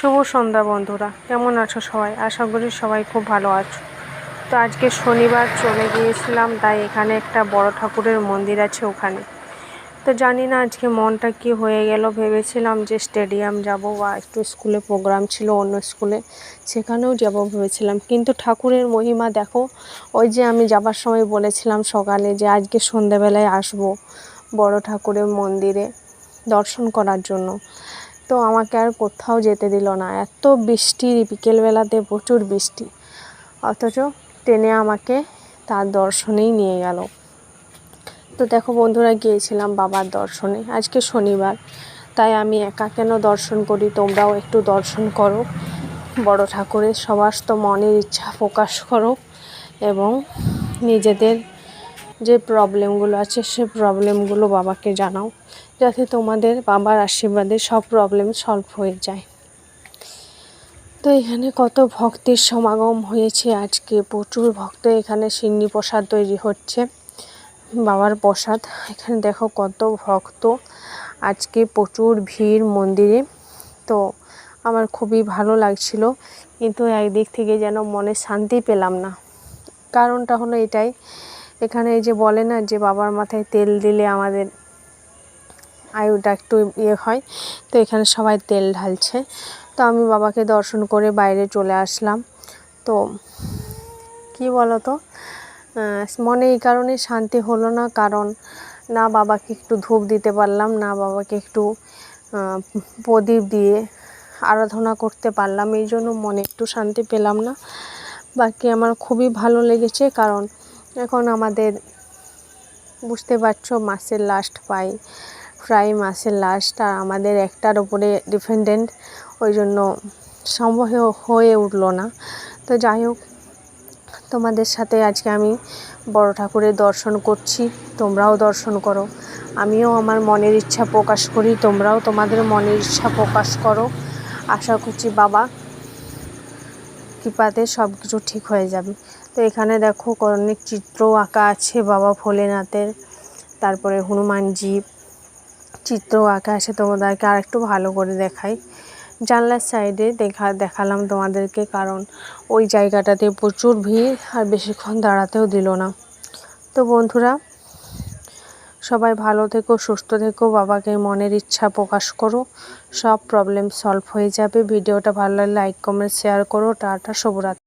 শুভ সন্ধ্যা বন্ধুরা। কেমন আছো সবাই? আশা করি সবাই খুব ভালো আছো। তো আজকে শনিবার চলে গিয়েছিলাম, তাই এখানে একটা বড় ঠাকুরের মন্দির আছে ওখানে। তো জানি না আজকে মনটা কি হয়ে গেল, ভেবেছিলাম যে স্টেডিয়াম যাব বা একটু স্কুলে প্রোগ্রাম ছিল অন্য স্কুলে, সেখানেও যাব ভেবেছিলাম। কিন্তু ঠাকুরের মহিমা দেখো, ওই যে আমি যাবার সময় বলেছিলাম সকালে যে আজকে সন্ধেবেলায় আসব বড় ঠাকুরের মন্দিরে দর্শন করার জন্য। তো আমাকে আর কোথাও যেতে দিল না। এত বৃষ্টি, বিকেলবেলাতে প্রচুর বৃষ্টি। অথচ ট্রেনে আমাকে তার দর্শনেই নিয়ে গেল। তো দেখো বন্ধুরা, গিয়েছিলাম বাবার দর্শনে। আজকে শনিবার, তাই আমি একা কেন দর্শন করি? তোমরাও একটু দর্শন করো। বড় ঠাকুরের সবার তো মনের ইচ্ছা প্রকাশ করো এবং নিজেদের যে প্রবলেমগুলো আছে, সে প্রবলেমগুলো বাবাকে জানাও, যাতে তোমাদের বাবার আশীর্বাদে সব প্রবলেম সলভ হয়ে যায়। তো এখানে কত ভক্তের সমাগম হয়েছে আজকে, প্রচুর ভক্ত এখানে সিন্নি প্রসাদ তৈরি হচ্ছে, বাবার প্রসাদ। এখানে দেখো কত ভক্ত, আজকে প্রচুর ভিড় মন্দিরে। তো আমার খুবই ভালো লাগছিল, কিন্তু একদিক থেকে যেন মনে শান্তি পেলাম না। কারণটা হলো এটাই এখানে এই যে বলে না যে বাবার মাথায় তেল দিলে আমাদের আয়ুটা একটু ইয়ে হয়, তো এখানে সবাই তেল ঢালছে। তো আমি বাবাকে দর্শন করে বাইরে চলে আসলাম। তো কি বলো তো মনে এই কারণে শান্তি হলো না, কারণ না বাবাকে একটু ধূপ দিতে পারলাম, না বাবাকে একটু প্রদীপ দিয়ে আরাধনা করতে পারলাম। এই জন্য মনে একটু শান্তি পেলাম না। বাকি আমার খুবই ভালো লেগেছে, কারণ এখন আমাদের বুঝতে পারছ মাসের লাস্ট পাই প্রায় মাসের লাস্ট আর আমাদের একটার উপরে ডিপেন্ডেন্ট ওই জন্য সম্ভব হয়ে উঠল না। তো যাই হোক, তোমাদের সাথে আজকে আমি বড় ঠাকুরের দর্শন করছি, তোমরাও দর্শন করো। আমিও আমার মনের ইচ্ছা প্রকাশ করি, তোমরাও তোমাদের মনের ইচ্ছা প্রকাশ করো। আশা করছি বাবা কৃপাতে সব কিছু ঠিক হয়ে যাবে। তো এখানে দেখো অনেক চিত্র আঁকা আছে বাবা ভোলেনাথের, তারপরে হনুমানজি চিত্র আঁকা আছে তোমাদেরকে আর একটু ভালো করে দেখাই। জানলার সাইডে দেখা, দেখালাম তোমাদেরকে কারণ ওই জায়গাটাতে প্রচুর ভিড় আর বেশিক্ষণ দাঁড়াতেও দিল না। তো বন্ধুরা সবাই ভালো থেকো, সুস্থ থেকো, বাবাকে মনের ইচ্ছা প্রকাশ করো, সব প্রবলেম সলভ হয়ে যাবে। ভিডিওটা ভালো লাগলে লাইক কমেন্ট শেয়ার করো। টাটা, শুভরাত্রি।